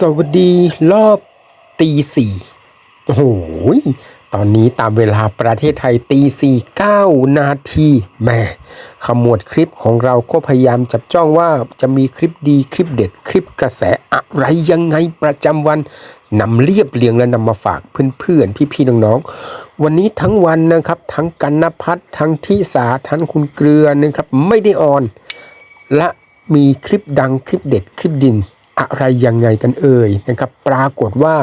สวัสดีรอบตีสี่โอ้โหตอนนี้ตามเวลาประเทศไทยตีสี่เก้านาทีแม่ขมวดคลิปของเราก็พยายามจับจ้องว่าจะมีคลิปดีคลิปเด็ดคลิปกระแสอะไรยังไงประจำวันนำเรียบเรียงและนำมาฝากเพื่อนๆ พี่ๆ น้องๆ วันนี้ทั้งวันนะครับ ทั้งกันนพัฒน์ทั้งทิสาทั้งคุณเกลือนะครับ ไม่ได้ออน และมีคลิปดังคลิปเด็ดคลิปดิน อะไรยังไงกันเอ่ยนะครับ ปรากฏว่า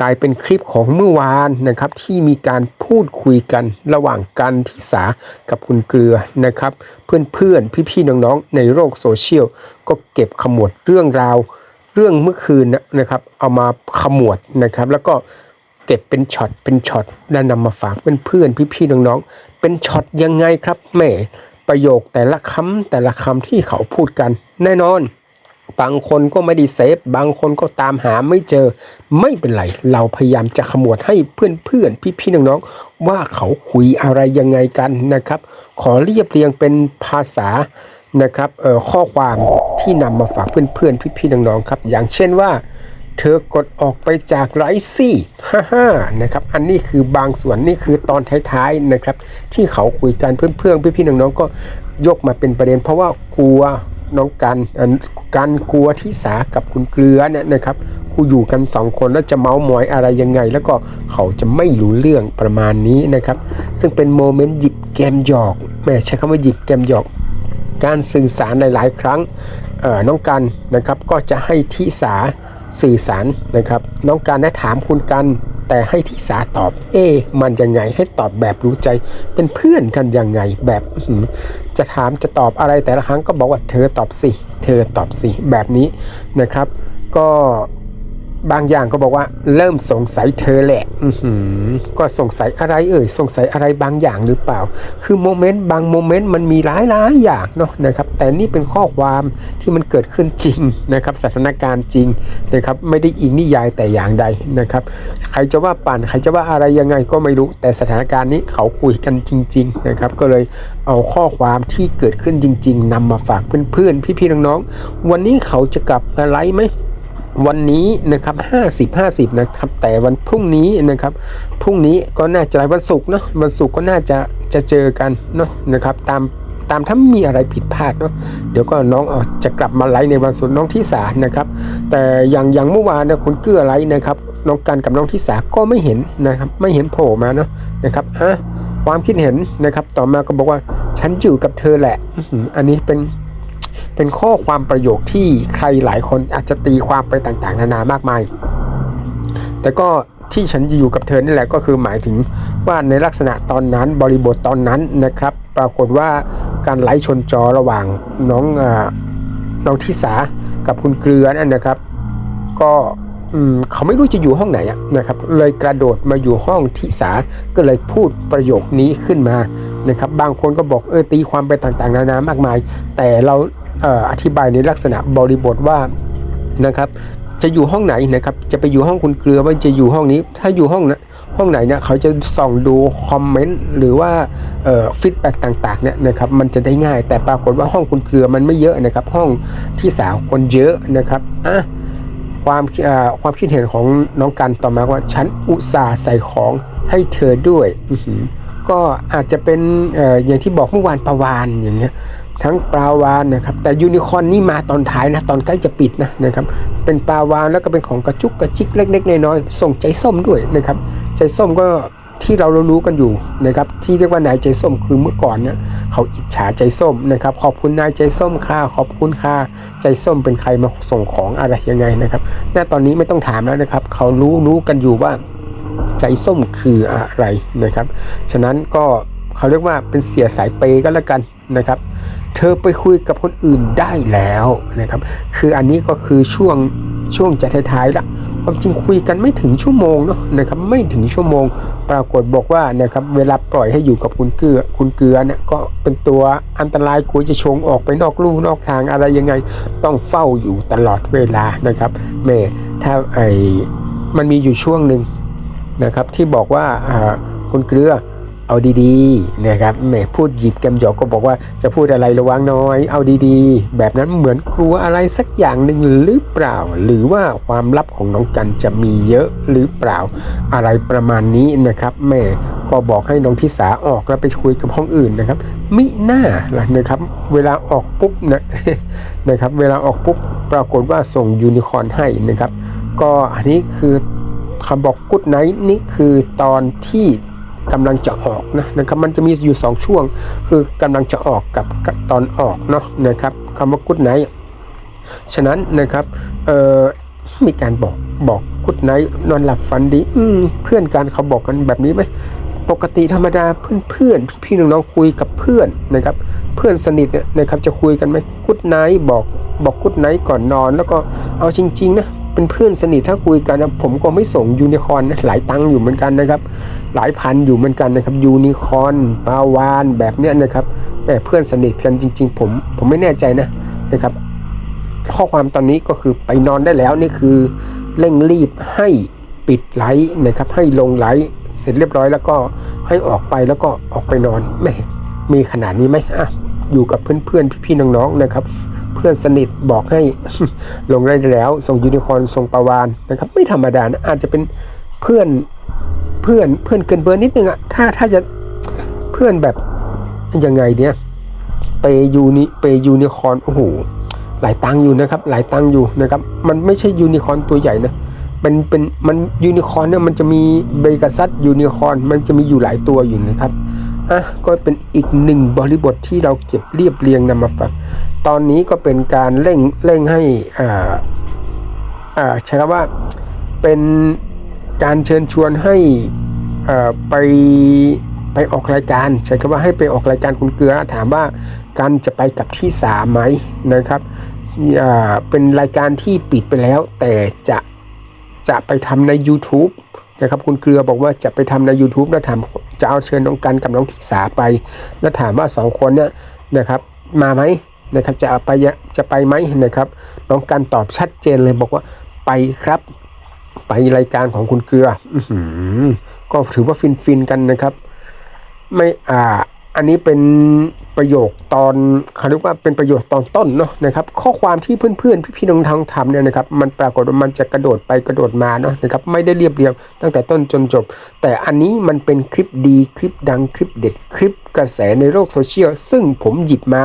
กลายเป็นคลิปของเมื่อวานนะครับที่มีการพูดคุยกันระหว่างกันทิสากับคุณเกลือนะครับ เพื่อนๆ พี่ๆ น้องๆ ในโลกโซเชียล ก็เก็บขมวดเรื่องราว เรื่องเมื่อคืนนะครับ เอามาขมวดนะครับ แล้วก็เก็บเป็นช็อตเป็นช็อตแล้วนำมาฝากเพื่อนๆ พี่ๆ น้องๆ เป็นช็อตยังไงครับแหม่ประโยคแต่ละคำแต่ละคำที่เขาพูดกันแน่นอน บางคนก็ไม่ได้เซฟ บางคนก็ตามหาไม่เจอ ไม่เป็นไร เราพยายามจะขมวดให้เพื่อนๆ พี่ๆ น้องๆ ว่าเขาคุยอะไรยังไงกันนะครับ ขอเรียบเรียงเป็นภาษานะครับเอ่อข้อความที่นำมาฝากเพื่อนๆ พี่ๆ น้องๆ ครับ อย่างเช่นว่า เธอกดออกไปจากไลฟ์ซี่ฮ่าฮ่านะครับ อันนี้คือบางส่วนนี่คือตอนท้ายๆ นะครับ ที่เขาคุยกันเพื่อนๆ พี่ๆ น้องๆ ก็ยกมาเป็นประเด็นเพราะว่ากลัว น้องกันอันการกลัวที่สากับคุณเกลือเนี่ยนะครับคูอยู่กันสองคนแล้วจะเมาส์มอยอะไรยังไง แล้วก็เขาจะไม่รู้เรื่องประมาณนี้นะครับ ซึ่งเป็นโมเมนต์หยิบแกมหยอกแม่ใช้คำว่าหยิบแกมหยอก การสื่อสารหลายๆ ครั้งเอ่อน้องกันนะครับก็จะให้ทิสาสื่อสารนะครับ น้องการได้ถามคุณกัน แต่ให้ทิสาตอบ เอมันยังไงให้ตอบแบบรู้ใจเป็นเพื่อนกันยังไงแบบ จะถามจะตอบอะไรแต่ละครั้งก็บอกว่าเธอตอบสิ เธอตอบสิแบบนี้นะครับ ก็ บางอย่างก็บอกว่าเริ่มสงสัยเธอแหละอืก็สงสัยอะไรเอ่ย สงสัยอะไรบางอย่างหรือเปล่า คือโมเมนต์บางโมเมนต์มันมีหลายหลายอย่างเนาะนะครับ แต่นี่เป็นข้อความที่มันเกิดขึ้นจริงนะครับ สถานการณ์จริงนะครับ ไม่ได้อิงนิยายแต่อย่างใดนะครับ ใครจะว่าปั่นใครจะว่าอะไรยังไงก็ไม่รู้ แต่สถานการณ์นี้เขาคุยกันจริง ๆ นะครับ ก็เลยเอาข้อความที่เกิดขึ้นจริง ๆนำมาฝากเพื่อนๆ พี่ๆน้องๆวันนี้เขาจะกลับมาไลฟ์ไหม วันนี้นะครับ50 50นะครับแต่วันพรุ่งนี้นะครับพรุ่งนี้ก็น่าจะวันศุกร์เนาะวันศุกร์ก็น่าจะจะเจอกันเนาะนะครับตามตามถ้ามีอะไรผิดพลาดเนาะเดี๋ยวก็น้องอจะกลับมาไลฟ์ในวันศุกร์น้องที่สานะครับ แต่อย่างอย่างเมื่อวานนะคุณเกื้อไลฟ์นะครับน้องกันกับน้องที่สาก็ไม่เห็นนะครับไม่เห็นโผล่มาเนาะนะครับอะความคิดเห็นนะครับ ต่อมาก็บอกว่าฉันอยู่กับเธอแหละ อันนี้เป็น เป็นข้อความประโยคที่ใครหลายคนอาจจะตีความไปต่างๆ นานามากมาย แต่ก็ที่ฉันอยู่กับเธอนี่แหละก็คือหมายถึงว่าในลักษณะตอนนั้นบริบทตอนนั้นนะครับ ปรากฏว่าการไลฟ์ชนจอระหว่างน้องอาน้องทิสากับคุณเกลือนั่นนะครับ ก็เขาไม่รู้จะอยู่ห้องไหนนะครับ เลยกระโดดมาอยู่ห้องทิสาก็เลยพูดประโยคนี้ขึ้นมานะครับ บางคนก็บอกเออตีความไปต่างๆ นานามากมาย แต่เรา อธิบายในลักษณะบริบทว่านะครับจะอยู่ห้องไหนนะครับ จะไปอยู่ห้องคุณเกลือว่าจะอยู่ห้องนี้ ถ้าอยู่ห้องนะห้องไหนเนี่ยเขาจะส่องดูคอมเมนต์หรือว่าฟีดแบ็กต่างๆเนี่ยนะครับมันจะได้ง่ายแต่ปรากฏว่าห้องคุณเกลือมันไม่เยอะนะครับ ห้องที่สาวคนเยอะนะครับอะความความคิดเห็นของน้องกันต่อมาว่าฉันอุตส่าห์ใส่ของให้เธอด้วยก็อาจจะเป็นเอ่ออย่างที่บอกเมื่อวานประวานอย่างเงี้ย ทั้งปลาวานนะครับแต่ยูนิคอนนี่มาตอนท้ายนะตอนใกล้จะปิดนะนะครับเป็นปลาวานแล้วก็เป็นของกระจุกกระจิกเล็ก ๆน้อยๆส่งใจส้มด้วยนะครับใจส้มก็ที่เรารู้กันอยู่นะครับที่เรียกว่านายใจส้มคือเมื่อก่อนเนี่ยเขาอิจฉาใจส้มนะครับขอบคุณนายใจส้มค่ะขอบคุณค่ะใจส้มเป็นใครมาส่งของอะไรยังไงนะครับณตอนนี้ไม่ต้องถามแล้วนะครับ เขารู้รู้กันอยู่ว่าใจส้มคืออะไรนะครับ ฉะนั้นก็เขาเรียกว่าเป็นเสียสายเปย์ก็แล้วกันนะครับ เธอไปคุยกับคนอื่นได้แล้วนะครับ คืออันนี้ก็คือช่วงช่วงจะท้ายๆละความจริงคุยกันไม่ถึงชั่วโมงเนาะนะครับไม่ถึงชั่วโมง ปรากฏบอกว่านะครับเวลาปล่อยให้อยู่กับคุณเกลือคุณเกลือเนี่ยก็เป็นตัวอันตรายกลัวจะชงออกไปนอกลู่นอกทางอะไรยังไง ต้องเฝ้าอยู่ตลอดเวลานะครับแม่ถ้าไอ้มันมีอยู่ช่วงหนึ่งนะครับที่บอกว่าคุณเกลือ เอาดีๆนะครับแหมพูดหยิบแกมหยอกก็บอกว่าจะพูดอะไรระวังน้อย เอาดีๆ แบบนั้นเหมือนกลัวอะไรสักอย่างหนึ่งหรือเปล่า หรือว่าความลับของน้องกันจะมีเยอะหรือเปล่า อะไรประมาณนี้นะครับแม่ก็บอกให้น้องทิสาออกแล้วไปคุยกับห้องอื่นนะครับมิหน้าล่ะนะครับ เวลาออกปุ๊บนะนะครับ เวลาออกปุ๊บปรากฏว่าส่งยูนิคอร์นให้นะครับ ก็อันนี้คือคำบอกกุดไนท์นี่คือตอนที่ กำลังจะออกนะนะครับมันจะมีอยู่ 2 ช่วง คือกำลังจะออกกับตอนออกเนาะนะครับคำว่ากุดไนท์ฉะนั้นนะครับเอ่อมีการบอกบอกกุดไนท์นอนหลับฝันดีอเพื่อนกันเขาบอกกันแบบนี้ไหมปกติธรรมดาเพื่อนเพื่อนๆพี่น้องๆคุยกับเพื่อนนะครับ เพื่อนสนิทเนี่ยนะครับจะคุยกันไหมกุดไนท์บอกบอกกุดไนท์ก่อนนอน แล้วก็เอาจริง ๆ นะเป็นเพื่อนสนิทถ้าคุยกันนะผมก็ไม่ส่งยูนิคอร์นนะหลายตังค์อยู่เหมือนกันนะครับ หลายพันอยู่เหมือนกันนะครับยูนิคอนปาวานแบบเนี้ยนะครับแต่เพื่อนสนิทกันจริง ๆ ผมผมไม่แน่ใจนะนะครับ ข้อความตอนนี้ก็คือไปนอนได้แล้วนี่คือเร่งรีบให้ปิดไลท์นะครับให้ลงไลท์เสร็จเรียบร้อยแล้วก็ให้ออกไปแล้วก็ออกไปนอนแม่มีขนาดนี้ไหมอะอยู่กับเพื่อนๆพี่ๆน้องๆนะครับ เพื่อนสนิทบอกให้ลงได้แล้วส่งยูนิคอนส่งปาวานนะครับ ไม่ธรรมดานะอาจจะเป็นเพื่อน พื่อนเพื่อนเกินเบอร์นิดนึงอะถ้าถ้าจะเพื่อนแบบยังไงเนี่ยเปยูนิเปยูนิคอนโอ้โหหลายตังอยู่นะครับ หลายตังอยู่นะครับ มันไม่ใช่ยูนิคอนตัวใหญ่นะเป็นเป็นมันยูนิคอนเนี่ยมันจะมีเบกาซัสยูนิคอนมันจะมีอยู่หลายตัวอยู่นะครับอะก็เป็นอีกหนึ่งบริบทที่เราเก็บเรียบเรียงนำมาฝากตอนนี้ก็เป็นการเร่งเร่งให้อ่าอ่าใช้คำว่าเป็น การเชิญชวนให้อ่าไปไปออกรายการใช้คำว่าให้ไปออกรายการคุณเกลือถามว่าการจะไปกับที่สามไหมนะครับอ่าเป็นรายการที่ปิดไปแล้ว แต่จะจะไปทำใน YouTube นะครับคุณเกลือบอกว่าจะไปทำใน YouTube แล้วถามจะเอาเชิญน้องกันกับน้องทิสาไป แล้วถามว่าสองคนเนี่ยนะครับมาไหมนะครับจะไปจะไปไหมนะครับน้องกันตอบชัดเจนเลยบอกว่าไปครับ ไปรายการของคุณเกลือ อืก็ถือว่าฟินฟินๆกันนะครับ ไม่อ่า อันนี้เป็นประโยคตอนเขาเรียกว่าเป็นประโยคตอนต้นเนาะนะครับ ข้อความที่เพื่อนๆพี่ๆน้องๆทำเนี่ยนะครับมันปรากฏว่ามันจะกระโดดไปกระโดดมาเนาะนะครับไม่ได้เรียบเรียงตั้งแต่ต้นจนจบ แต่อันนี้มันเป็นคลิปดีคลิปดังคลิปเด็ดคลิปกระแสในโลกโซเชียลซึ่งผมหยิบมา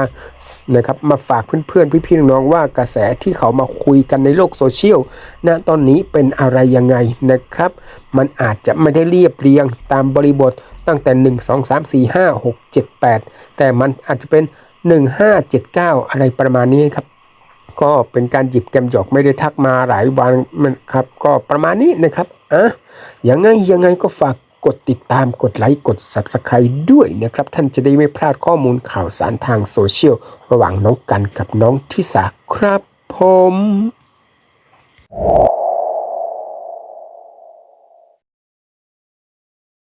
นะครับมาฝากเพื่อนๆพี่ๆน้องๆว่ากระแสที่เขามาคุยกันในโลกโซเชียลณตอนนี้เป็นอะไรยังไงนะครับ มันอาจจะไม่ได้เรียบเรียงตามบริบท ตั้งแต่ 1 2 3 4 5 6 7 8 แต่มันอาจจะเป็น 1 5 7 9 อะไรประมาณนี้ครับ ก็เป็นการหยิบแกมหยอกไม่ได้ทักมาหลายวันมันครับก็ประมาณนี้นะครับอะยังไงยังไงก็ฝากกดติดตามกดไลค์กด Subscribe ด้วยนะครับ ท่านจะได้ไม่พลาดข้อมูลข่าวสารทางโซเชียล ระหว่างน้องกันกับน้องทิสาครับผม